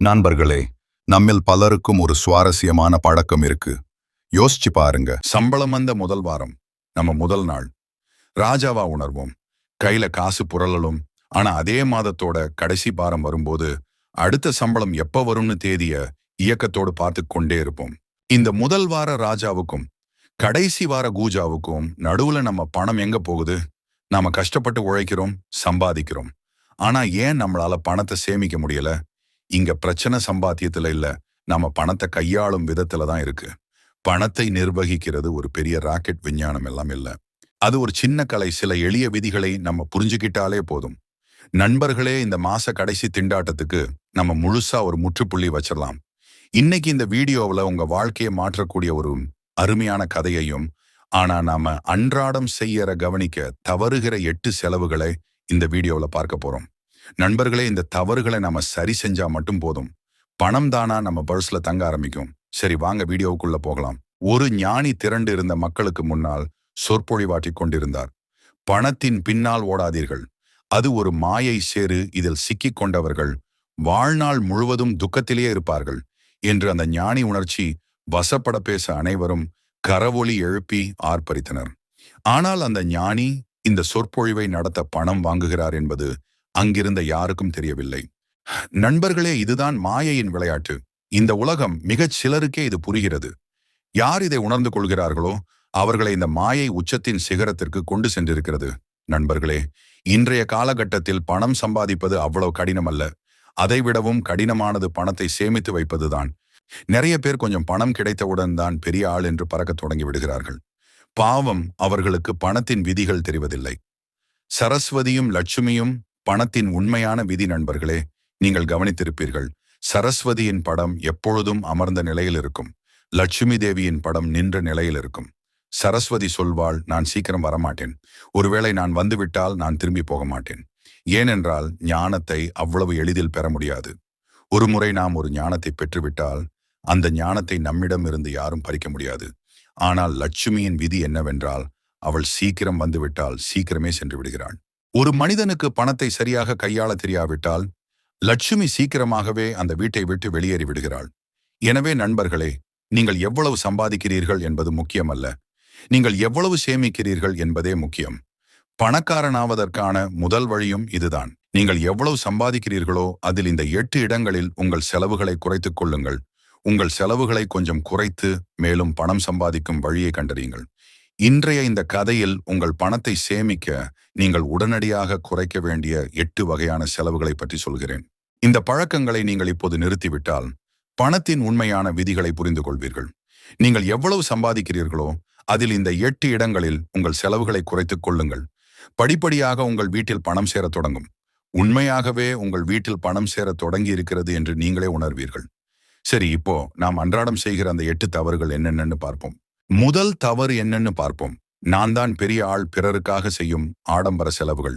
நண்பர்களே நம்மில் பலருக்கும் ஒரு சுவாரஸ்யமான பழக்கம் இருக்கு. யோசிச்சு பாருங்க. சம்பளம் வந்த முதல் வாரம் நம்ம முதல் நாள். ராஜாவா உணர்வோம். கையில காசு புரளலும். ஆனா அதே மாதத்தோட கடைசி பாரம் வரும்போது அடுத்த சம்பளம் எப்ப வரும்னு தேதிய இயக்கத்தோடு பார்த்து கொண்டே இருப்போம். இந்த முதல் வார ராஜாவுக்கும் கடைசி வார கூஜாவுக்கும் நடுவுல நம்ம பணம் எங்க போகுது? நாம கஷ்டப்பட்டு உழைக்கிறோம் சம்பாதிக்கிறோம். ஆனா ஏன் நம்மளால பணத்தை சேமிக்க முடியல? இங்க பிரச்சனை சம்பாத்தியத்துல இல்ல. நம்ம பணத்தை கையாளும் விதத்துல தான் இருக்கு. பணத்தை நிர்வகிக்கிறது ஒரு பெரிய ராக்கெட் விஞ்ஞானம் எல்லாம் இல்ல. அது ஒரு சின்ன கலை சில எளிய விதிகளை நம்ம புரிஞ்சுக்கிட்டாலே போதும். நண்பர்களே இந்த மாச கடைசி திண்டாட்டத்துக்கு நம்ம முழுசா ஒரு முற்றுப்புள்ளி வச்சிடலாம். இன்னைக்கு இந்த வீடியோவுல உங்க வாழ்க்கையை மாற்றக்கூடிய ஒரு அருமையான கதையையும் ஆனா நாம அன்றாடம் செய்யற கவனிக்க தவறுகிற எட்டு செலவுகளை இந்த வீடியோவில் பார்க்க போறோம். நண்பர்களே இந்த தவறுகளை நம்ம சரி செஞ்சா மட்டும் போதும். பணம் தானா நம்ம பர்ஸ்ல தங்க ஆரம்பிக்கும். சரி வாங்க வீடியோவுக்குள்ள போகலாம். ஒரு ஞானி திரண்டு இருந்த மக்களுக்கு முன்னால் சொற்பொழிவாட்டி கொண்டிருந்தார். பணத்தின் பின்னால் ஓடாதீர்கள். அது ஒரு மாயை சேரு இதில் சிக்கிக் கொண்டவர்கள் வாழ்நாள் முழுவதும் துக்கத்திலேயே இருப்பார்கள் என்று அந்த ஞானி உணர்ச்சி வசப்பட பேச அனைவரும் கரவொலி எழுப்பி ஆர்ப்பரித்தனர். ஆனால் அந்த ஞானி இந்த சொற்பொழிவை நடத்த பணம் வாங்குகிறார் என்பது அங்கிருந்த யாருக்கும் தெரியவில்லை. நண்பர்களே இதுதான் மாயையின் விளையாட்டு. இந்த உலகம் மிகச் சிலருக்கே இது புரிகிறது. யார் இதை உணர்ந்து கொள்கிறார்களோ அவர்களை இந்த மாயை உச்சத்தின் சிகரத்திற்கு கொண்டு சென்றிருக்கிறது. நண்பர்களே இன்றைய காலகட்டத்தில் பணம் சம்பாதிப்பது அவ்வளவு கடினம் அல்ல அதைவிடவும் கடினமானது பணத்தை சேமித்து வைப்பதுதான். நிறைய பேர் கொஞ்சம் பணம் கிடைத்தவுடன் தான் பெரிய ஆள் என்று பறக்க தொடங்கி விடுகிறார்கள். பாவம் அவர்களுக்கு பணத்தின் விதிகள் தெரிவதில்லை. சரஸ்வதியும் லட்சுமியும் பணத்தின் உண்மையான விதி நண்பர்களே நீங்கள் கவனித்திருப்பீர்கள். சரஸ்வதியின் படம் எப்பொழுதும் அமர்ந்த நிலையில் இருக்கும். லட்சுமி தேவியின் படம் நின்ற நிலையில் இருக்கும். சரஸ்வதி சொல்வாள் நான் சீக்கிரம் வரமாட்டேன். ஒருவேளை நான் வந்துவிட்டால் நான் திரும்பி போக மாட்டேன் ஏனென்றால் ஞானத்தை அவ்வளவு எளிதில் பெற முடியாது. ஒருமுறை நாம் ஒரு ஞானத்தை பெற்றுவிட்டால் அந்த ஞானத்தை நம்மிடம் இருந்து யாரும் பறிக்க முடியாது. ஆனால் லட்சுமியின் விதி என்னவென்றால் அவள் சீக்கிரம் வந்துவிட்டால் சீக்கிரமே சென்று விடுகிறாள். ஒரு மனிதனுக்கு பணத்தை சரியாக கையாள தெரியாவிட்டால் லட்சுமி சீக்கிரமாகவே அந்த வீட்டை விட்டு வெளியேறி விடுகிறாள். எனவே நண்பர்களே நீங்கள் எவ்வளவு சம்பாதிக்கிறீர்கள் என்பது முக்கியமல்ல. நீங்கள் எவ்வளவு சேமிக்கிறீர்கள் என்பதே முக்கியம். பணக்காரனாவதற்கான முதல் வழியும் இதுதான். நீங்கள் எவ்வளவு சம்பாதிக்கிறீர்களோ அதில் இந்த எட்டு இடங்களில் உங்கள் செலவுகளை குறைத்துக் கொள்ளுங்கள். உங்கள் செலவுகளை கொஞ்சம் குறைத்து மேலும் பணம் சம்பாதிக்கும் வழியை கண்டறியுங்கள். இன்றைய இந்த கதையில் உங்கள் பணத்தை சேமிக்க நீங்கள் உடனடியாக குறைக்க வேண்டிய எட்டு வகையான செலவுகளை பற்றி சொல்கிறேன். இந்த பழக்கங்களை நீங்கள் இப்போது நிறுத்திவிட்டால் பணத்தின் உண்மையான விதிகளை புரிந்து கொள்வீர்கள் நீங்கள் எவ்வளவு சம்பாதிக்கிறீர்களோ அதில் இந்த எட்டு இடங்களில் உங்கள் செலவுகளை குறைத்துக் கொள்ளுங்கள். படிப்படியாக உங்கள் வீட்டில் பணம் சேரத் தொடங்கும். உண்மையாகவே உங்கள் வீட்டில் பணம் சேர தொடங்கி இருக்கிறது என்று நீங்களே உணர்வீர்கள். சரி இப்போ நாம் அன்றாடம் செய்கிற அந்த எட்டு தவறுகள் என்னென்னு பார்ப்போம். முதல் தவறு என்னன்னு பார்ப்போம். நான் தான் பெரிய ஆள் பிறருக்காக செய்யும் ஆடம்பர செலவுகள்.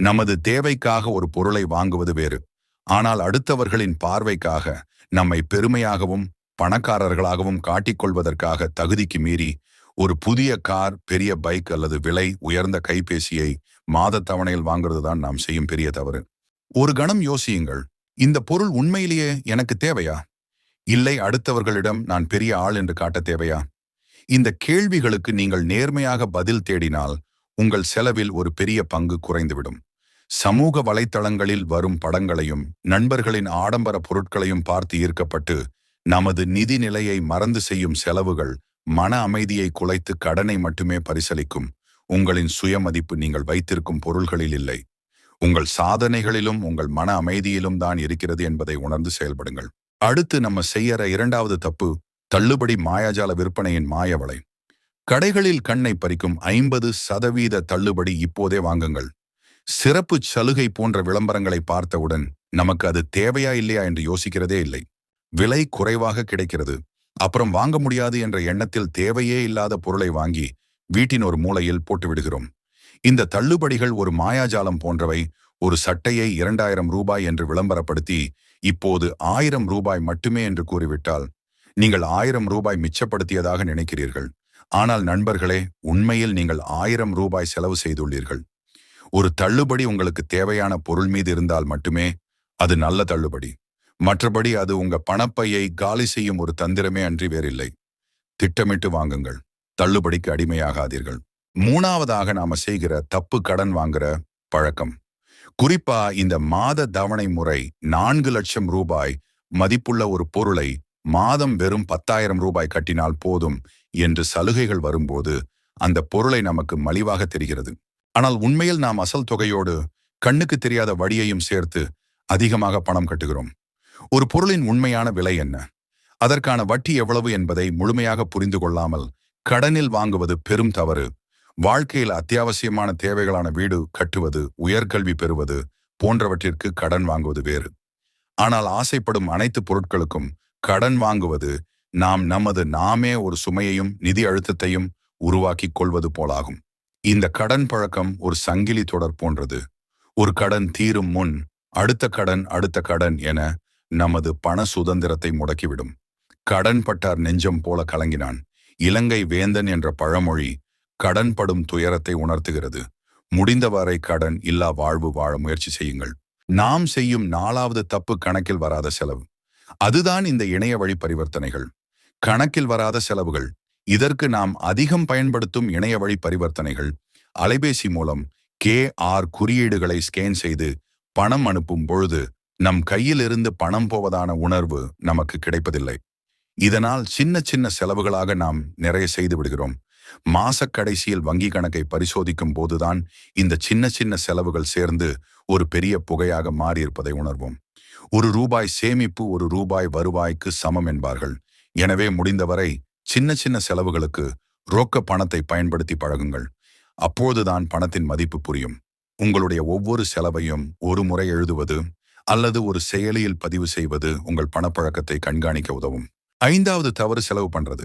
நமது தேவைக்காக ஒரு பொருளை வாங்குவது வேறு. ஆனால் அடுத்தவர்களின் பார்வைக்காக நம்மை பெருமையாகவும் பணக்காரர்களாகவும் காட்டிக்கொள்வதற்காக தகுதிக்கு மீறி ஒரு புதிய கார் பெரிய பைக் அல்லது விலை உயர்ந்த கைபேசியை மாத தவணையில் வாங்குறது தான் நாம் செய்யும் பெரிய தவறு. ஒரு கணம் யோசியுங்கள். இந்த பொருள் உண்மையிலேயே எனக்கு தேவையா? இல்லை அடுத்தவர்களிடம் நான் பெரிய ஆள் என்று காட்ட தேவையா? இந்த கேள்விகளுக்கு நீங்கள் நேர்மையாக பதில் தேடினால் உங்கள் செலவில் ஒரு பெரிய பங்கு குறைந்துவிடும். சமூக வலைத்தளங்களில் வரும் படங்களையும் நண்பர்களின் ஆடம்பர பொருட்களையும் பார்த்து ஈர்க்கப்பட்டு நமது நிதி நிலையை மறந்து செய்யும் செலவுகள் மன அமைதியை குலைத்து கடனை மட்டுமே பரிசளிக்கும். உங்களின் சுயமதிப்பு நீங்கள் வைத்திருக்கும் பொருள்களில் இல்லை. உங்கள் சாதனைகளிலும் உங்கள் மன அமைதியிலும் தான் இருக்கிறது என்பதை உணர்ந்து செயல்படுங்கள். அடுத்து நம்ம செய்யற இரண்டாவது தப்பு தள்ளுபடி மாயாஜால விற்பனையின் மாயவளை. கடைகளில் கண்ணை பறிக்கும் ஐம்பது சதவீத தள்ளுபடி இப்போதே வாங்குங்கள். சிறப்பு சலுகை போன்ற விளம்பரங்களை பார்த்தவுடன் நமக்கு அது தேவையா இல்லையா என்று யோசிக்கிறதே இல்லை. விலை குறைவாக கிடைக்கிறது. அப்புறம் வாங்க முடியாது என்ற எண்ணத்தில் தேவையே இல்லாத பொருளை வாங்கி வீட்டின் ஒரு மூலையில் போட்டு விடுகிறோம். இந்த தள்ளுபடிகள் ஒரு மாயாஜாலம் போன்றவை ஒரு சட்டையை இரண்டாயிரம் ரூபாய் என்று விளம்பரப்படுத்தி இப்போது ஆயிரம் ரூபாய் மட்டுமே என்று கூறிவிட்டால் நீங்கள் ஆயிரம் ரூபாய் மிச்சப்படுத்தியதாக நினைக்கிறீர்கள். ஆனால் நண்பர்களே உண்மையில் நீங்கள் ஆயிரம் ரூபாய் செலவு செய்துள்ளீர்கள். ஒரு தள்ளுபடி உங்களுக்கு தேவையான பொருள் மீது இருந்தால் மட்டுமே அது நல்ல தள்ளுபடி. மற்றபடி அது உங்க பணப்பையை காலி செய்யும் ஒரு தந்திரமே அன்றி வேறில்லை. திட்டமிட்டு வாங்குங்கள். தள்ளுபடிக்கு அடிமையாகாதீர்கள். மூணாவதாக நாம செய்கிற தப்பு கடன் வாங்குற பழக்கம். குறிப்பா இந்த மாத தவணை முறை நான்கு லட்சம் ரூபாய் மதிப்புள்ள ஒரு பொருளை மாதம் வெறும் பத்தாயிரம் ரூபாய் கட்டினால் போதும் என்று சலுகைகள் வரும்போது அந்த பொருளை நமக்கு மலிவாக தெரிகிறது. ஆனால் உண்மையில் நாம் அசல் தொகையோடு கண்ணுக்கு தெரியாத வழியையும் சேர்த்து அதிகமாக பணம் கட்டுகிறோம். ஒரு பொருளின் உண்மையான விலை என்ன? அதற்கான வட்டி எவ்வளவு என்பதை முழுமையாக புரிந்து கொள்ளாமல் கடனில் வாங்குவது பெரும் தவறு. வாழ்க்கையில் அத்தியாவசியமான தேவைகளான வீடு கட்டுவது உயர்கல்வி பெறுவது போன்றவற்றிற்கு கடன் வாங்குவது வேறு. ஆனால் ஆசைப்படும் அனைத்து பொருட்களுக்கும் கடன் வாங்குவது நாம் நமது நாமே ஒரு சுமையையும் நிதி அழுத்தத்தையும் உருவாக்கிக் கொள்வது போலாகும். இந்த கடன் பழக்கம் ஒரு சங்கிலி தொடர் போன்றது. ஒரு கடன் தீரும் முன் அடுத்த கடன் அடுத்த கடன் என நமது பண சுதந்திரத்தை முடக்கிவிடும். கடன் பட்டார் நெஞ்சம் போல கலங்கினான். இலங்கை வேந்தன் என்ற பழமொழி கடன் படும் துயரத்தை உணர்த்துகிறது. முடிந்தவரை கடன் இல்லா வாழ்வு வாழ முயற்சி செய்யுங்கள். நாம் செய்யும் நாலாவது தப்பு கணக்கில் வராத செலவு. அதுதான் இந்த இணைய வழி பரிவர்த்தனைகள். கணக்கில் வராத செலவுகள். இதற்கு நாம் அதிகம் பயன்படுத்தும் இணைய வழி பரிவர்த்தனைகள். அலைபேசி மூலம் கே ஆர் குறியீடுகளை ஸ்கேன் செய்து பணம் அனுப்பும் பொழுது நம் கையிலிருந்து பணம் போவதான உணர்வு நமக்கு கிடைப்பதில்லை. இதனால் சின்ன சின்ன செலவுகளாக நாம் நிறைய செய்து விடுகிறோம். மாசக்கடைசியில் வங்கி கணக்கை பரிசோதிக்கும் போதுதான் இந்த சின்ன சின்ன செலவுகள் சேர்ந்து ஒரு பெரிய புகையாக மாறியிருப்பதை உணர்வோம். ஒரு ரூபாய் சேமிப்பு ஒரு ரூபாய் வருவாய்க்கு சமம் என்பார்கள். எனவே முடிந்தவரை சின்ன சின்ன செலவுகளுக்கு ரொக்க பணத்தை பயன்படுத்தி பழகுங்கள். அப்போதுதான் பணத்தின் மதிப்பு புரியும். உங்களுடைய ஒவ்வொரு செலவையும் ஒரு முறை எழுதுவது அல்லது ஒரு செயலியில் பதிவு செய்வது உங்கள் பணப்பழக்கத்தை கண்காணிக்க உதவும். ஐந்தாவது தவறு செலவு பண்றது.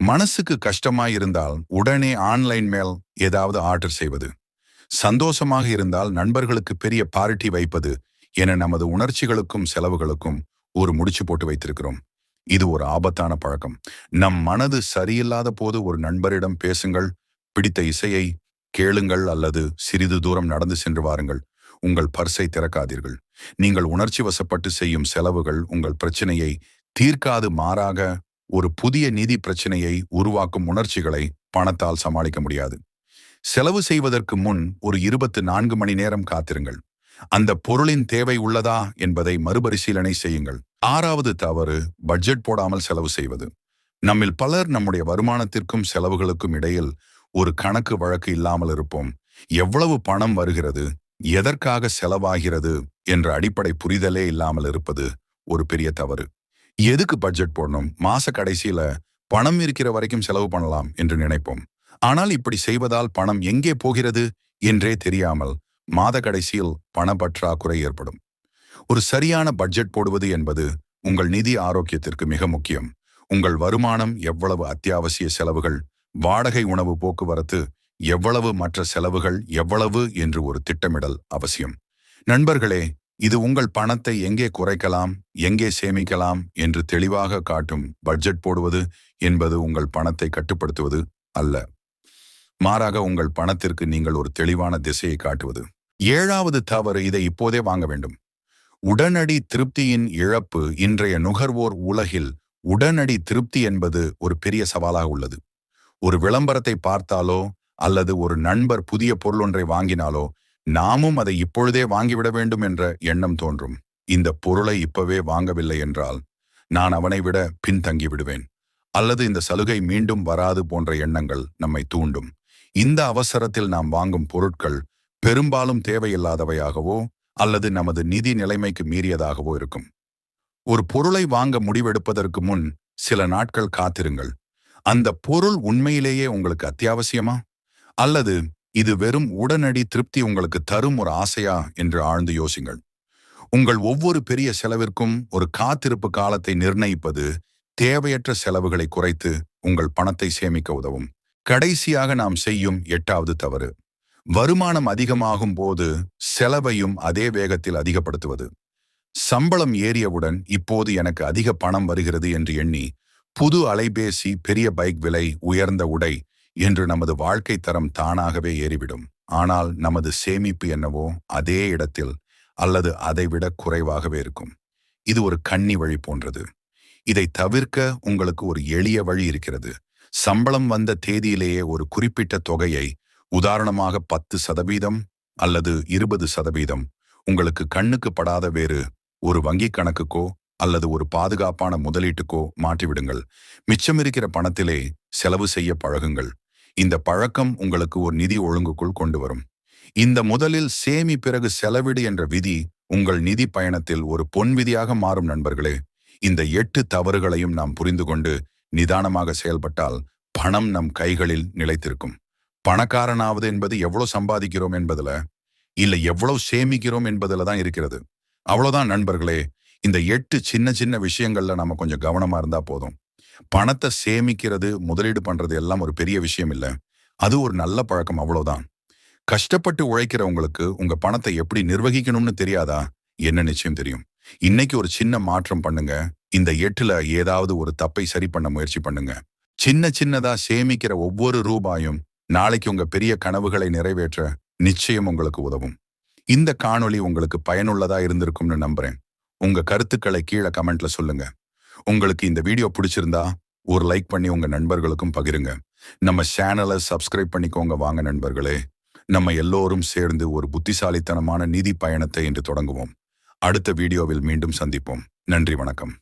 மனசுக்கு கஷ்டமாயிருந்தால் உடனே ஆன்லைன் மேல் ஏதாவது ஆர்டர் செய்வது. சந்தோஷமாக இருந்தால் நண்பர்களுக்கு பெரிய பார்ட்டி வைப்பது என நமது உணர்ச்சிகளுக்கும் செலவுகளுக்கும் ஒரு முடிச்சு போட்டு வைத்திருக்கிறோம். இது ஒரு ஆபத்தான பழக்கம். நம் மனது சரியில்லாத போது ஒரு நண்பரிடம் பேசுங்கள் பிடித்த இசையை கேளுங்கள் அல்லது சிறிது தூரம் நடந்து சென்று வாருங்கள். உங்கள் பர்சை திறக்காதீர்கள். நீங்கள் உணர்ச்சி வசப்பட்டு செய்யும் செலவுகள் உங்கள் பிரச்சனையை தீர்க்காது மாறாக ஒரு புதிய நிதி பிரச்சனையை உருவாக்கும் உணர்ச்சிகளை பணத்தால் சமாளிக்க முடியாது. செலவு செய்வதற்கு முன் ஒரு இருபத்து நான்கு மணி நேரம் காத்திருங்கள். அந்த பொருளின் தேவை உள்ளதா என்பதை மறுபரிசீலனை செய்யுங்கள். ஆறாவது தவறு பட்ஜெட் போடாமல் செலவு செய்வது. நம்மில் பலர் நம்முடைய வருமானத்திற்கும் செலவுகளுக்கும் இடையில் ஒரு கணக்கு வழக்கு இல்லாமல் இருப்போம். எவ்வளவு பணம் வருகிறது எதற்காக செலவாகிறது என்ற அடிப்படை புரிதலே இல்லாமல் இருப்பது ஒரு பெரிய தவறு. எதுக்கு பட்ஜெட் போடணும்? மாச கடைசியில பணம் இருக்கிற வரைக்கும் செலவு பண்ணலாம் என்று நினைப்போம். ஆனால் இப்படி செய்வதால் பணம் எங்கே போகிறது என்றே தெரியாமல் மாத கடைசியில் பண பற்றாக்குறை ஏற்படும். ஒரு சரியான பட்ஜெட் போடுவது என்பது உங்கள் நிதி ஆரோக்கியத்திற்கு மிக முக்கியம். உங்கள் வருமானம் எவ்வளவு அத்தியாவசிய செலவுகள் வாடகை உணவு போக்குவரத்து எவ்வளவு மற்ற செலவுகள் எவ்வளவு என்று ஒரு திட்டமிடல் அவசியம். நண்பர்களே இது உங்கள் பணத்தை எங்கே குறைக்கலாம் எங்கே சேமிக்கலாம் என்று தெளிவாக காட்டும் பட்ஜெட் போடுவது என்பது உங்கள் பணத்தை கட்டுப்படுத்துவது அல்ல. மாறாக உங்கள் பணத்திற்கு நீங்கள் ஒரு தெளிவான திசையை காட்டுவது. ஏழாவது தவறு இதை இப்போதே வாங்க வேண்டும். உடனடி திருப்தியின் இழப்பு இன்றைய நுகர்வோர் உலகில் உடனடி திருப்தி என்பது ஒரு பெரிய சவாலாக உள்ளது. ஒரு விளம்பரத்தை பார்த்தாலோ அல்லது ஒரு நண்பர் புதிய பொருள் ஒன்றை வாங்கினாலோ நாமும் அதை இப்பொழுதே வாங்கிவிட வேண்டும் என்ற எண்ணம் தோன்றும். இந்த பொருளை இப்பவே வாங்கவில்லை என்றால் நான் அவனை விட பின்தங்கி விடுவேன். அல்லது இந்த சலுகை மீண்டும் வராது போன்ற எண்ணங்கள் நம்மை தூண்டும். இந்த அவசரத்தில் நாம் வாங்கும் பொருட்கள் பெரும்பாலும் தேவையில்லாதவையாகவோ அல்லது நமது நிதி நிலைமைக்கு மீறியதாகவோ இருக்கும். ஒரு பொருளை வாங்க முடிவெடுப்பதற்கு முன் சில நாட்கள் காத்திருங்கள். அந்த பொருள் உண்மையிலேயே உங்களுக்கு அத்தியாவசியமா? அல்லது இது வெறும் உடனடி திருப்தி உங்களுக்கு தரும் ஒரு ஆசையா என்று ஆழ்ந்து யோசிங்கள். உங்கள் ஒவ்வொரு பெரிய செலவிற்கும் ஒரு காத்திருப்பு காலத்தை நிர்ணயிப்பது தேவையற்ற செலவுகளை குறைத்து உங்கள் பணத்தை சேமிக்க உதவும். கடைசியாக நாம் செய்யும் எட்டாவது தவறு. வருமானம் அதிகமாகும் போது செலவையும் அதே வேகத்தில் அதிகப்படுத்துவது. சம்பளம் ஏறியவுடன் இப்போது எனக்கு அதிக பணம் வருகிறது என்று எண்ணி புது அலைபேசி பெரிய பைக் விலை உயர்ந்த உடை என்று நமது வாழ்க்கை தரம் தானாகவே ஏறிவிடும். ஆனால் நமது சேமிப்பு என்னவோ அதே இடத்தில் அல்லது அதைவிட குறைவாகவே இருக்கும். இது ஒரு கன்னி வழி போன்றது. இதை தவிர்க்க உங்களுக்கு ஒரு எளிய வழி இருக்கிறது. சம்பளம் வந்த தேதியிலேயே ஒரு குறிப்பிட்ட தொகையை உதாரணமாக பத்து சதவீதம் அல்லது இருபது சதவீதம் உங்களுக்கு கண்ணுக்கு படாத வேறு ஒரு வங்கிக் கணக்குக்கோ அல்லது ஒரு பாதுகாப்பான முதலீட்டுக்கோ மாற்றிவிடுங்கள். மிச்சமிருக்கிற பணத்திலே செலவு செய்ய பழகுங்கள். இந்த பழக்கம் உங்களுக்கு ஒரு நிதி ஒழுங்குக்குள் கொண்டு வரும். இந்த முதலில் சேமி பிறகு செலவிடு என்ற விதி உங்கள் நிதி பயணத்தில் ஒரு பொன் விதியாக மாறும் நண்பர்களே. இந்த எட்டு தவறுகளையும் நாம் புரிந்து கொண்டு நிதானமாக செயல்பட்டால் பணம் நம் கைகளில் நிலைத்திருக்கும். பணக்காரனாவது என்பது எவ்வளவு சம்பாதிக்கிறோம் என்பதுல இல்ல எவ்வளவு சேமிக்கிறோம் என்பதில் தான் இருக்கிறது. அவ்வளவுதான் நண்பர்களே இந்த எட்டு சின்ன சின்ன விஷயங்கள்ல நம்ம கொஞ்சம் கவனமா இருந்தா போதும். பணத்தை சேமிக்கிறது முதலீடு பண்றது எல்லாம் ஒரு பெரிய விஷயம் இல்ல. அது ஒரு நல்ல பழக்கம் அவ்வளவுதான். கஷ்டப்பட்டு உழைக்கிறவங்களுக்கு உங்க பணத்தை எப்படி நிர்வகிக்கணும்னு தெரியாதா? என்ன நிச்சயம் தெரியும்? இன்னைக்கு ஒரு சின்ன மாற்றம் பண்ணுங்க. இந்த எட்டுல ஏதாவது ஒரு தப்பை சரி பண்ண முயற்சி பண்ணுங்க. சின்ன சின்னதா சேமிக்கிற ஒவ்வொரு ரூபாயும் நாளைக்கு உங்க பெரிய கனவுகளை நிறைவேற்ற நிச்சயம் உங்களுக்கு உதவும். இந்த காணொளி உங்களுக்கு பயனுள்ளதா இருந்திருக்கும்னு நம்புறேன். உங்க கருத்துக்களை கீழே கமெண்ட்ல சொல்லுங்க. உங்களுக்கு இந்த வீடியோ பிடிச்சிருந்தா ஒரு லைக் பண்ணி உங்க நண்பர்களுக்கும் பகிருங்க. நம்ம சேனலை சப்ஸ்கிரைப் பண்ணிக்கோங்க வாங்க நண்பர்களே. நம்ம எல்லோரும் சேர்ந்து ஒரு புத்திசாலித்தனமான நிதி பயணத்தை இன்று தொடங்குவோம். அடுத்த வீடியோவில் மீண்டும் சந்திப்போம். நன்றி வணக்கம்.